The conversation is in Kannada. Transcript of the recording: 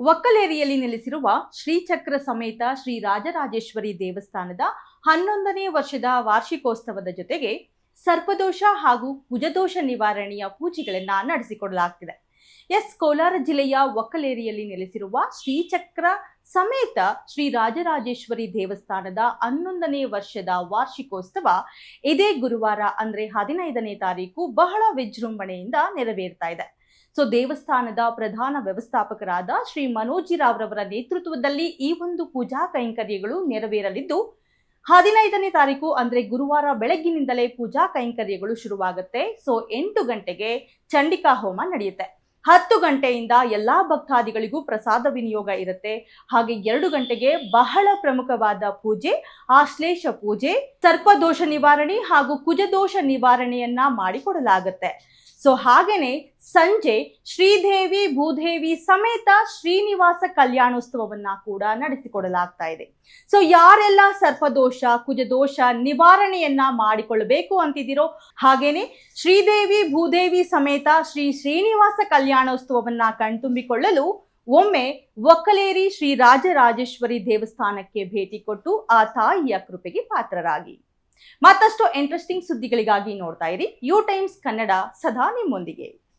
ಒಕ್ಕಲೇರಿಯಲ್ಲಿ ನೆಲೆಸಿರುವ ಶ್ರೀಚಕ್ರ ಸಮೇತ ಶ್ರೀ ರಾಜರಾಜೇಶ್ವರಿ ದೇವಸ್ಥಾನದ ಹನ್ನೊಂದನೇ ವರ್ಷದ ವಾರ್ಷಿಕೋತ್ಸವದ ಜೊತೆಗೆ ಸರ್ಪದೋಷ ಹಾಗೂ ಕುಜದೋಷ ನಿವಾರಣೆಯ ಪೂಜೆಗಳನ್ನು ನಡೆಸಿಕೊಡಲಾಗ್ತಿದೆ. ಎಸ್. ಕೋಲಾರ ಜಿಲ್ಲೆಯ ಒಕ್ಕಲೇರಿಯಲ್ಲಿ ನೆಲೆಸಿರುವ ಶ್ರೀಚಕ್ರ ಸಮೇತ ಶ್ರೀ ರಾಜರಾಜೇಶ್ವರಿ ದೇವಸ್ಥಾನದ ಹನ್ನೊಂದನೇ ವರ್ಷದ ವಾರ್ಷಿಕೋತ್ಸವ ಇದೇ ಗುರುವಾರ ಅಂದ್ರೆ ಹದಿನೈದನೇ ತಾರೀಕು ಬಹಳ ವಿಜೃಂಭಣೆಯಿಂದ ನೆರವೇರ್ತಾ ಇದೆ. ಸೊ ದೇವಸ್ಥಾನದ ಪ್ರಧಾನ ವ್ಯವಸ್ಥಾಪಕರಾದ ಶ್ರೀ ಮನೋಜಿರಾವ್ರವರ ನೇತೃತ್ವದಲ್ಲಿ ಈ ಒಂದು ಪೂಜಾ ಕೈಂಕರ್ಯಗಳು ನೆರವೇರಲಿದ್ದು, ಹದಿನೈದನೇ ತಾರೀಕು ಅಂದ್ರೆ ಗುರುವಾರ ಬೆಳಗ್ಗಿನಿಂದಲೇ ಪೂಜಾ ಕೈಂಕರ್ಯಗಳು ಶುರುವಾಗುತ್ತೆ. ಸೊ ಎಂಟು ಗಂಟೆಗೆ ಚಂಡಿಕಾ ಹೋಮ ನಡೆಯುತ್ತೆ. ಹತ್ತು ಗಂಟೆಯಿಂದ ಎಲ್ಲಾ ಭಕ್ತಾದಿಗಳಿಗೂ ಪ್ರಸಾದ ವಿನಿಯೋಗ ಇರುತ್ತೆ. ಹಾಗೆ ಎರಡು ಗಂಟೆಗೆ ಬಹಳ ಪ್ರಮುಖವಾದ ಪೂಜೆ, ಆಶ್ಲೇಷ ಪೂಜೆ ಸರ್ಪದೋಷ ನಿವಾರಣೆ ಹಾಗೂ ಕುಜದೋಷ ನಿವಾರಣೆಯನ್ನ ಮಾಡಿಕೊಡಲಾಗುತ್ತೆ. ಸೊ ಹಾಗೇನೆ ಸಂಜೆ ಶ್ರೀದೇವಿ, ಭೂದೇವಿ ಸಮೇತ ಶ್ರೀನಿವಾಸ ಕಲ್ಯಾಣೋತ್ಸವವನ್ನ ಕೂಡ ನಡೆಸಿಕೊಡಲಾಗ್ತಾ ಇದೆ. ಸೊ ಯಾರೆಲ್ಲ ಸರ್ಪದೋಷ ಕುಜದೋಷ ನಿವಾರಣೆಯನ್ನ ಮಾಡಿಕೊಳ್ಳಬೇಕು ಅಂತಿದ್ದೀರೋ ಹಾಗೇನೆ ಶ್ರೀದೇವಿ, ಭೂದೇವಿ ಸಮೇತ ಶ್ರೀ ಶ್ರೀನಿವಾಸ ಕಲ್ಯಾಣೋತ್ಸವವನ್ನ ಕಣ್ತುಂಬಿಕೊಳ್ಳಲು ಒಮ್ಮೆ ಒಕ್ಕಲೇರಿ ಶ್ರೀ ರಾಜರಾಜೇಶ್ವರಿ ದೇವಸ್ಥಾನಕ್ಕೆ ಭೇಟಿ ಕೊಟ್ಟು ಆ ತಾಯಿಯ ಕೃಪೆಗೆ ಪಾತ್ರರಾಗಿ. ಮತ್ತಷ್ಟು ಇಂಟ್ರೆಸ್ಟಿಂಗ್ ಸುದ್ದಿಗಳಿಗಾಗಿ ನೋಡ್ತಾ ಇರಿ. ಯು ಟೈಮ್ಸ್ ಕನ್ನಡ ಸದಾ ನಿಮ್ಮೊಂದಿಗೆ.